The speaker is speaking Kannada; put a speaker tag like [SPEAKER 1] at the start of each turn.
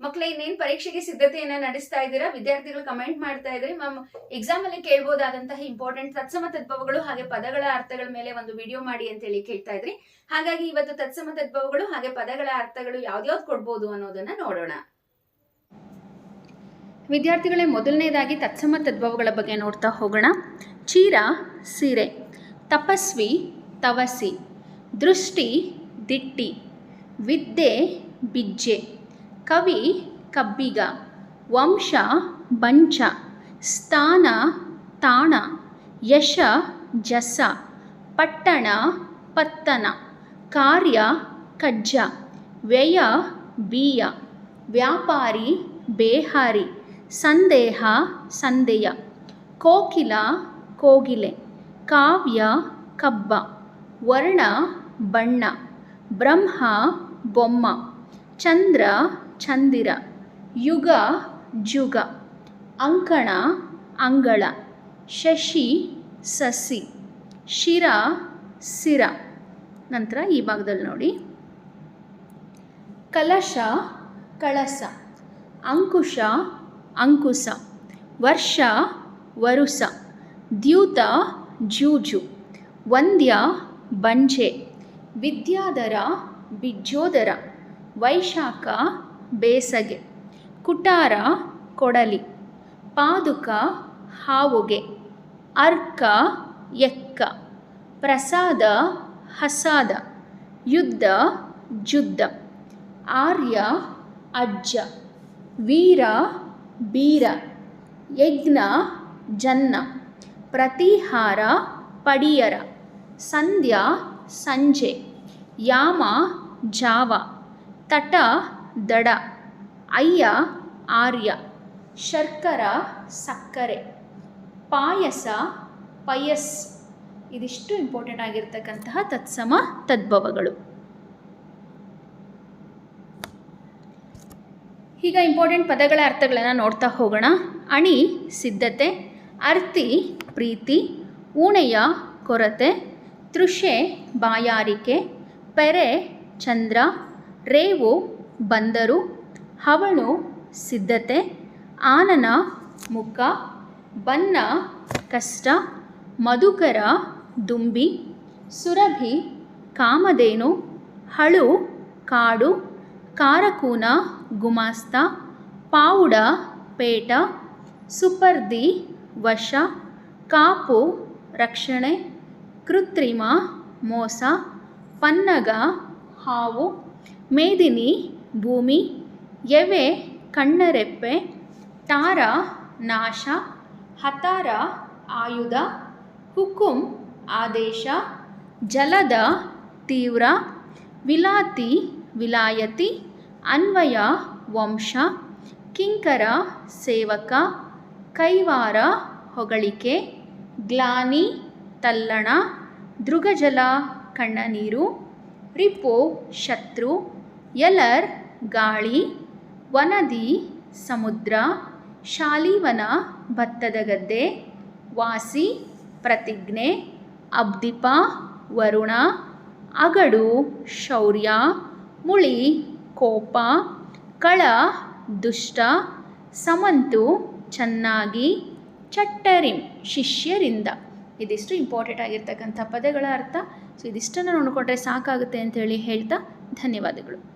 [SPEAKER 1] ಮಕ್ಕಳೇ ಇನ್ನೇನ್ ಪರೀಕ್ಷೆಗೆ ಸಿದ್ಧತೆಯನ್ನ ನಡೆಸ್ತಾ ಇದ್ದೀರಾ? ವಿದ್ಯಾರ್ಥಿಗಳು ಕಮೆಂಟ್ ಮಾಡ್ತಾ ಇದ್ರಿ. ಮ್ಯಾಮ್ ಎಕ್ಸಾಮ್ ಅಲ್ಲಿ ಕೇಳಬಹುದಾದಂತಹ ಇಂಪಾರ್ಟೆಂಟ್ ತತ್ಸಮ ತದ್ಭವಗಳು ಹಾಗೆ ಪದಗಳ ಅರ್ಥಗಳ ಮೇಲೆ ಒಂದು ವಿಡಿಯೋ ಮಾಡಿ ಅಂತ ಹೇಳಿ ಕೇಳ್ತಾ ಇದ್ರಿ. ಹಾಗಾಗಿ ಇವತ್ತು ತತ್ಸಮ ತದ್ಭವಗಳು ಹಾಗೆ ಪದಗಳ ಅರ್ಥಗಳು ಯಾವ್ದ್ಯಾವ್ದು ಕೊಡ್ಬೋದು ಅನ್ನೋದನ್ನ ನೋಡೋಣ. ವಿದ್ಯಾರ್ಥಿಗಳೇ, ಮೊದಲನೇದಾಗಿ ತತ್ಸಮ ತದ್ಭವಗಳ ಬಗ್ಗೆ ನೋಡ್ತಾ ಹೋಗೋಣ. ಚೀರ, ಸೀರೆ. ತಪಸ್ವಿ, ತವಸಿ. ದೃಷ್ಟಿ, ದಿಟ್ಟಿ. ವಿದ್ಯೆ, ಬಿಜ್ಜೆ. ಕವಿ ಕಬ್ಬಿಗ, ವಂಶ ಬಂಚ, ಸ್ಥಾನ ತಾಣ, ಯಶ ಜಸ, ಪಟ್ಟಣ ಪತ್ತನ, ಕಾರ್ಯ ಕಜ್ಜ, ವ್ಯಯ ಬೀಯ, ವ್ಯಾಪಾರಿ ಬೇಹಾರಿ, ಸಂದೇಹ ಸಂದೇಯ, ಕೋಕಿಲ ಕೋಗಿಲೆ, ಕಾವ್ಯ ಕಬ್ಬ, ವರ್ಣ ಬಣ್ಣ, ಬ್ರಹ್ಮ ಬೊಮ್ಮ, ಚಂದ್ರ ಚಂದಿರ ಯುಗ, ಜುಗ, ಅಂಕಣ, ಅಂಗಳ, ಶಶಿ, ಸಸಿ, ಶಿರ, ಸಿರ. ನಂತರ ಈ ಭಾಗದಲ್ಲಿ ನೋಡಿ. ಕಲಶ, ಕಳಸ, ಅಂಕುಶ ಅಂಕುಶ ವರ್ಷ, ವರುಸ, ದ್ಯೂತ, ಜೂಜು, ವಂದ್ಯ, ಬಂಜೆ, ವಿದ್ಯಾಧರ, ಬಿಜ್ಜೋದರ, ವೈಶಾಖ ಬೇಸಗೆ, ಕುಟಾರ ಕೊಡಲಿ, ಪಾದುಕ ಹಾವುಗೆ, ಅರ್ಕ ಎಕ್ಕ, ಪ್ರಸಾದ ಹಸಾದ, ಯುದ್ಧ ಜುದ್ಧ, ಆರ್ಯ ಅಜ್ಜ, ವೀರ ಬೀರ, ಯಜ್ಞ ಜನ್ನ, ಪ್ರತಿಹಾರ ಪಡಿಯರ, ಸಂಧ್ಯಾ ಸಂಜೆ, ಯಾಮ ಜಾವ, ತಟ ದಡ, ಅಯ್ಯ, ಆರ್ಯ, ಶರ್ಕರ, ಸಕ್ಕರೆ, ಪಾಯಸ, ಪಯಸ್ ಇದಿಷ್ಟು ಇಂಪಾರ್ಟೆಂಟ್ ಆಗಿರ್ತಕ್ಕಂತಹ ತತ್ಸಮ ತದ್ಭವಗಳು. ಈಗ ಇಂಪಾರ್ಟೆಂಟ್ ಪದಗಳ ಅರ್ಥಗಳನ್ನು ನೋಡ್ತಾ ಹೋಗೋಣ. ಅಣಿ, ಸಿದ್ಧತೆ, ಅರ್ತಿ, ಪ್ರೀತಿ, ಊಣೆಯ, ಕೊರತೆ, ತೃಷೆ, ಬಾಯಾರಿಕೆ, ಪೆರೆ, ಚಂದ್ರ, ರೇವು ಬಂದರು. ಹವಳು ಸಿದ್ಧತೆ, ಆನನ ಮುಖ ಬನ್ನ ಕಷ್ಟ, ಮಧುಕರ, ದುಂಬಿ, ಸುರಭಿ, ಕಾಮಧೇನು, ಹಳು, ಕಾಡು, ಕಾರಕೂನ, ಗುಮಾಸ್ತ, ಪಾವುಡ, ಪೇಟ, ಸುಪರ್ದಿ, ವಶ, ಕಾಪು, ರಕ್ಷಣೆ, ಕೃತ್ರಿಮ, ಮೋಸ, ಪನ್ನಗ, ಹಾವು, ಮೇದಿನಿ ಭೂಮಿ, ಎವೆ, ಕಣ್ಣರೆಪ್ಪೆ, ತಾರ, ನಾಶ, ಹತಾರ, ಆಯುಧ, ಹುಕುಂ, ಆದೇಶ, ಜಲದ, ತೀವ್ರ, ವಿಲಾತಿ, ವಿಲಾಯತಿ, ಅನ್ವಯ, ವಂಶ, ಕಿಂಕರ, ಸೇವಕ, ಕೈವಾರ, ಹೊಗಳಿಕೆ, ಗ್ಲಾನಿ, ತಲ್ಲಣ, ದೃಗಜಲ, ಕಣ್ಣನೀರು, ರಿಪೋ, ಶತ್ರು, ಯಲರ್ ಗಾಳಿ, ವನದಿ, ಸಮುದ್ರ, ಶಾಲಿವನ ಭತ್ತದ ಗದ್ದೆ, ವಾಸಿ, ಪ್ರತಿಜ್ಞೆ, ಅಬ್ದಿಪ, ವರುಣ, ಅಗಡು, ಶೌರ್ಯ, ಮುಳಿ, ಕೋಪ, ಕಳ, ದುಷ್ಟ, ಸಮಂತು, ಚೆನ್ನಾಗಿ ಚಟ್ಟರಿಂ ಶಿಷ್ಯರಿಂದ. ಇದಿಷ್ಟು ಇಂಪಾರ್ಟೆಂಟ್ ಆಗಿರ್ತಕ್ಕಂಥ ಪದಗಳ ಅರ್ಥ. ಸೊ ಇದಿಷ್ಟನ್ನು ನೋಡಿಕೊಂಡ್ರೆ ಸಾಕಾಗುತ್ತೆ ಅಂತ ಹೇಳಿ ಹೇಳ್ತಾ ಧನ್ಯವಾದಗಳು.